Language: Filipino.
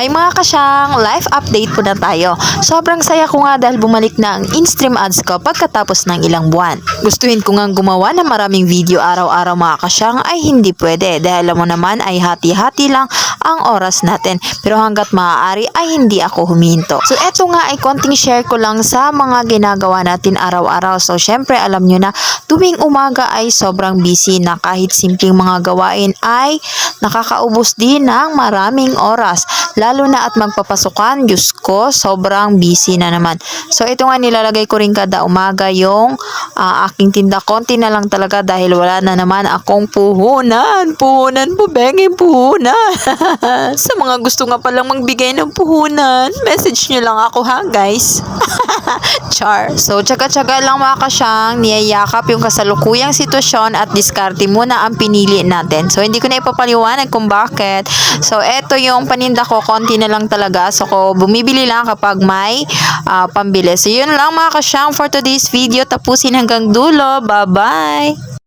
Hi mga kasyang, live update po na tayo. Sobrang saya ko nga dahil bumalik na ang in-stream ads ko pagkatapos ng ilang buwan. Gustuhin ko nga gumawa ng maraming video araw-araw mga kasyang ay hindi pwede dahil alam mo naman ay hati-hati lang ang oras natin. Pero hanggat maaari ay hindi ako huminto. So eto nga ay konting share ko lang sa mga ginagawa natin araw-araw. So syempre alam nyo na tuwing umaga ay sobrang busy na kahit simpleng mga gawain ay nakakaubos din ng maraming oras. Lalo na at magpapasukan, Diyos ko, sobrang busy na naman. So ito nga nilalagay ko rin kada umaga yung ah, aking tinda. Konti na lang talaga dahil wala na naman akong puhunan. Puhunan po, benging puhunan. Sa mga gusto nga palang magbigay ng puhunan, message nyo lang ako ha guys. Char. So, tsaga-tsaga lang mga kasyang, niyayakap yung kasalukuyang sitwasyon at diskarte muna ang pinili natin. So, hindi ko na ipapaliwanag kung bakit. So, eto yung paninda ko, konti na lang talaga. So, ko bumibili lang kapag may ah, pambili. So, yun lang mga kasyang for today's video. Tapusin hanggang dulo. Bye-bye!